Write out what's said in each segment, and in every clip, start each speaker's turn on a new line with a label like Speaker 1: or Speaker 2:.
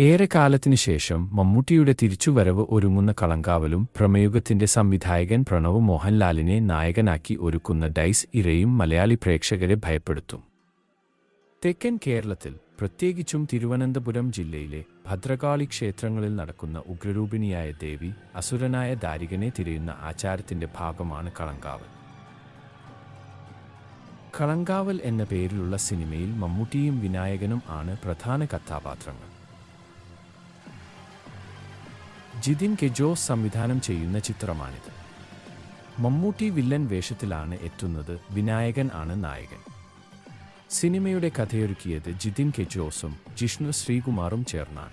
Speaker 1: ഏറെക്കാലത്തിനു ശേഷം മമ്മൂട്ടിയുടെ തിരിച്ചുവരവ് ഒരുങ്ങുന്ന കളങ്കാവലും പ്രമേയുഗത്തിന്റെ സംവിധായകൻ പ്രണവ് മോഹൻലാലിനെ നായകനാക്കി ഒരുക്കുന്ന ഡൈസ് ഇരയും മലയാളി പ്രേക്ഷകരെ ഭയപ്പെടുത്തും. തെക്കൻ കേരളത്തിൽ പ്രത്യേകിച്ചും തിരുവനന്തപുരം ജില്ലയിലെ ഭദ്രകാളി ക്ഷേത്രങ്ങളിൽ നടക്കുന്ന ഉഗ്രരൂപിണിയായ ദേവി അസുരനായ ദാരികനെ തിരയുന്ന ആചാരത്തിന്റെ ഭാഗമാണ് കളങ്കാവൽ. കളങ്കാവൽ എന്ന പേരിലുള്ള സിനിമയിൽ മമ്മൂട്ടിയും വിനായകനും ആണ് പ്രധാന കഥാപാത്രങ്ങൾ. ജിതിൻ കെജോസ് സംവിധാനം ചെയ്യുന്ന ചിത്രമാണിത്. മമ്മൂട്ടി വില്ലൻ വേഷത്തിലാണ് എത്തുന്നത് വിനായകൻ ആണ് നായകൻ. സിനിമയുടെ കഥയൊരുക്കിയത് ജിതിൻ കെജോസും ജിഷ്ണു ശ്രീകുമാറും ചേർന്നാണ്.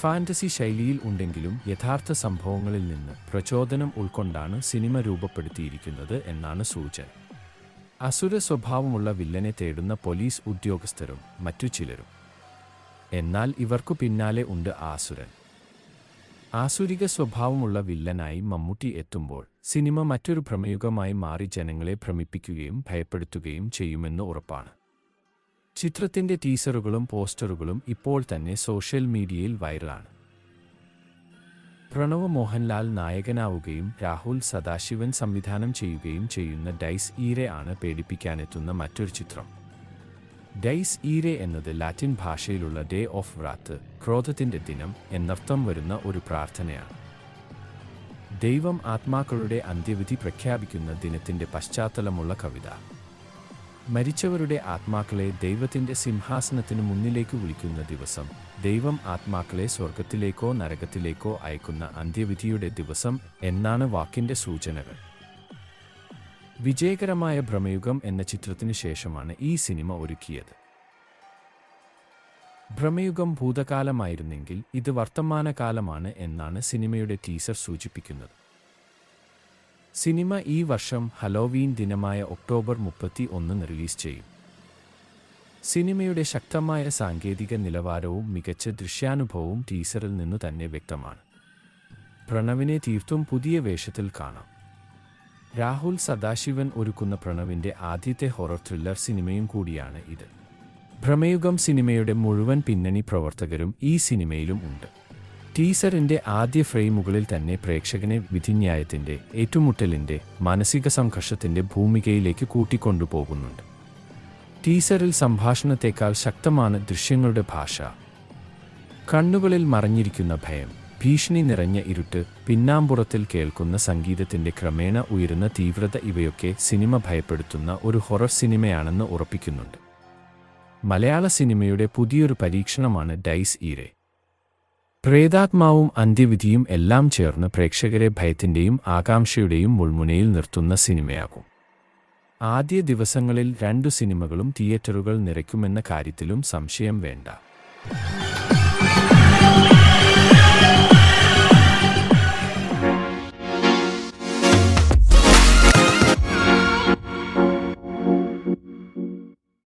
Speaker 1: ഫാന്റസി ശൈലിയിൽ ഉണ്ടെങ്കിലും യഥാർത്ഥ സംഭവങ്ങളിൽ നിന്ന് പ്രചോദനം ഉൾക്കൊണ്ടാണ് സിനിമ രൂപപ്പെടുത്തിയിരിക്കുന്നത് എന്നാണ് സൂചന. അസുര സ്വഭാവമുള്ള വില്ലനെ തേടുന്ന പോലീസ് ഉദ്യോഗസ്ഥരും മറ്റു ചിലരും. എന്നാൽ ഇവർക്കു പിന്നാലെ ഉണ്ട് ആസുരൻ. ആസുരിക സ്വഭാവമുള്ള വില്ലനായി മമ്മൂട്ടി എത്തുമ്പോൾ സിനിമ മറ്റൊരു ഭ്രമയുഗമായി മാറി ജനങ്ങളെ ഭ്രമിപ്പിക്കുകയും ഭയപ്പെടുത്തുകയും ചെയ്യുമെന്ന് ഉറപ്പാണ്. ചിത്രത്തിന്റെ ടീസറുകളും പോസ്റ്ററുകളും ഇപ്പോൾ തന്നെ സോഷ്യൽ മീഡിയയിൽ വൈറലാണ്. പ്രണവ് മോഹൻലാൽ നായകനാവുകയും രാഹുൽ സദാശിവൻ സംവിധാനം ചെയ്യുകയും ചെയ്യുന്ന ഡൈസ് ഈരെ ആണ് പേടിപ്പിക്കാനെത്തുന്ന മറ്റൊരു ചിത്രം. ഡൈസ് ഈരെ എന്നത് ലാറ്റിൻ ഭാഷയിലുള്ള ഡേ ഓഫ് വ്രാത്ത് ക്രോധത്തിന്റെ ദിനം എന്നർത്ഥം വരുന്ന ഒരു പ്രാർത്ഥനയാണ്. ദൈവം ആത്മാക്കളുടെ അന്ത്യവിധി പ്രഖ്യാപിക്കുന്ന ദിനത്തിന്റെ പശ്ചാത്തലമുള്ള കവിത. മരിച്ചവരുടെ ആത്മാക്കളെ ദൈവത്തിന്റെ സിംഹാസനത്തിനു മുന്നിലേക്ക് വിളിക്കുന്ന ദിവസം ദൈവം ആത്മാക്കളെ സ്വർഗത്തിലേക്കോ നരകത്തിലേക്കോ അയക്കുന്ന അന്ത്യവിധിയുടെ ദിവസം എന്നാണ് വാക്കിന്റെ സൂചനകൾ. വിജയകരമായ ഭ്രമയുഗം എന്ന ചിത്രത്തിന് ശേഷമാണ് ഈ സിനിമ ഒരുക്കിയത്. ഭ്രമയുഗം ഭൂതകാലമായിരുന്നെങ്കിൽ ഇത് വർത്തമാനകാലമാണ് എന്നാണ് സിനിമയുടെ ടീസർ സൂചിപ്പിക്കുന്നത്. സിനിമ ഈ വർഷം ഹലോവീൻ ദിനമായ ഒക്ടോബർ മുപ്പത്തി ഒന്നിന് റിലീസ് ചെയ്യും. സിനിമയുടെ ശക്തമായ സാങ്കേതിക നിലവാരവും മികച്ച ദൃശ്യാനുഭവവും ടീസറിൽ നിന്നു തന്നെ വ്യക്തമാണ്. പ്രണവിനെ തീർത്തും പുതിയ വേഷത്തിൽ കാണാം. രാഹുൽ സദാശിവൻ ഒരുക്കുന്ന പ്രണവിന്റെ ആദ്യത്തെ ഹൊറർ ത്രില്ലർ സിനിമയും കൂടിയാണ് ഇത്. ഭ്രമയുഗം സിനിമയുടെ മുഴുവൻ പിന്നണി പ്രവർത്തകരും ഈ സിനിമയിലും ഉണ്ട്. ടീസറിന്റെ ആദ്യ ഫ്രെയിമുകളിൽ തന്നെ പ്രേക്ഷകനെ വിധിന്യായത്തിന്റെ ഏറ്റുമുട്ടലിന്റെ മാനസിക സംഘർഷത്തിന്റെ ഭൂമികയിലേക്ക് കൂട്ടിക്കൊണ്ടുപോകുന്നുണ്ട്. ടീസറിൽ സംഭാഷണത്തേക്കാൾ ശക്തമാണ് ദൃശ്യങ്ങളുടെ ഭാഷ. കണ്ണുകളിൽ മറഞ്ഞിരിക്കുന്ന ഭയം ഭീഷണി നിറഞ്ഞ ഇരുട്ട് പിന്നാമ്പുറത്തിൽ കേൾക്കുന്ന സംഗീതത്തിന്റെ ക്രമേണ ഉയരുന്ന തീവ്രത ഇവയൊക്കെ സിനിമ ഭയപ്പെടുത്തുന്ന ഒരു ഹൊറർ സിനിമയാണെന്ന് ഉറപ്പിക്കുന്നുണ്ട്. മലയാള സിനിമയുടെ പുതിയൊരു പരീക്ഷണമാണ് ഡൈസ് ഈരെ. പ്രേതാത്മാവും അന്ത്യവിധിയും എല്ലാം ചേർന്ന് പ്രേക്ഷകരെ ഭയത്തിന്റെയും ആകാംക്ഷയുടെയും മുൾമുനയിൽ നിർത്തുന്ന സിനിമയാകും. ആദ്യ ദിവസങ്ങളിൽ രണ്ടു സിനിമകളും തിയേറ്ററുകൾ നിറയ്ക്കുമെന്ന കാര്യത്തിലും സംശയം വേണ്ട.